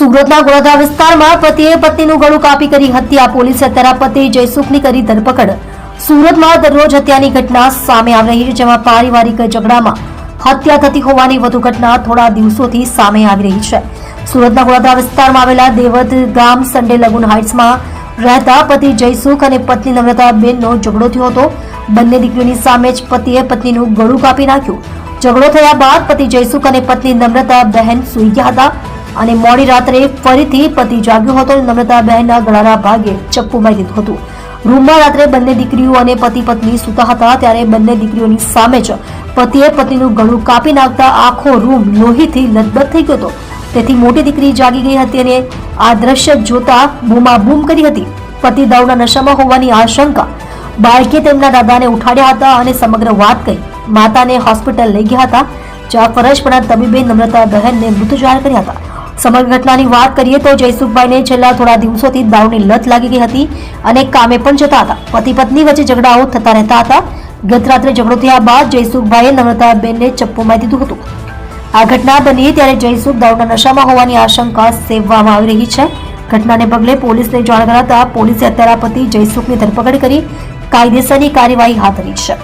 સુરતના ગોળાધા વિસ્તારમાં પતિએ પત્નીનું ગળું કાપી કરી હત્યા. પોલીસે અત્યારે પતિ જયસુખની કરી ધરપકડ. સુરતમાં દરરોજ હત્યાની ઘટના સામે આવી રહી છે, જેમાં પારિવારિક ઝઘડામાં હત્યા થતી હોવાની વધુ ઘટના થોડા દિવસોથી સામે આવી રહી છે. સુરતના ગોળાધા વિસ્તારમાં આવેલા દેવત ગામ સન્ડે લગુન હાઇટ્સમાં રહેતા પતિ જયસુખ અને પત્ની નમ્રતાબેનનો ઝઘડો થયો હતો. બંને દીકરીની સામે જ પતિએ પત્નીનું ગળું કાપી નાખ્યું. ઝઘડો થયા બાદ પતિ જયસુખ અને પત્ની નમ્રતા બહેન સૂઈ ગયા હતા. અને મોડી રાત્રે ફરીથી પતિ જાગ્યો હતો અને નમ્રતા બહેનના ગળાના ભાગે ચપ્પુ મારી દીધું હતું. રૂમમાં રાત્રે બંને દીકરીઓ અને પતિ પત્ની સૂતા હતા ત્યારે બંને દીકરીઓની સામે જ પતિએ પતિનું ગળું કાપી નાખતા આખો રૂમ લોહીથી લથબથ થઈ ગયો હતો. તેથી મોટી દીકરી જાગી ગઈ હતી અને આ દ્રશ્ય જોતા બૂમાબૂમ કરી હતી. પતિ દારૂના નશામાં હોવાની આશંકા બાળકે તેમના દાદાને ઉઠાડ્યા હતા અને સમગ્ર વાત કહી માતાને હોસ્પિટલ લઈ ગયા હતા. જ્યાં ફરજ પરના તબીબે નમ્રતા બહેનને મૃત જાહેર કર્યા હતા. સમગ્ર ઘટનાની વાત કરીએ તો જયસુખભાઈને છેલ્લા થોડા દિવસોથી દારૂની લત લાગી ગઈ હતી અને કામે પણ જતા હતા. પતિ પત્ની વચ્ચે ઝઘડાઓ થતા રહેતા હતા. ગત રાત્રે ઝઘડો થયા બાદ જયસુખભાઈએ નમ્રતાબેનને ચપ્પુ મારી દીધું હતું. આ ઘટના બની ત્યારે જયસુખ દારૂના નશામાં હોવાની આશંકા સેવવામાં આવી રહી છે. ઘટનાને પગલે પોલીસને જાણ કરાતા પોલીસે અત્યારે પતિ જયસુખની ધરપકડ કરી કાયદેસરની કાર્યવાહી હાથ ધરી છે.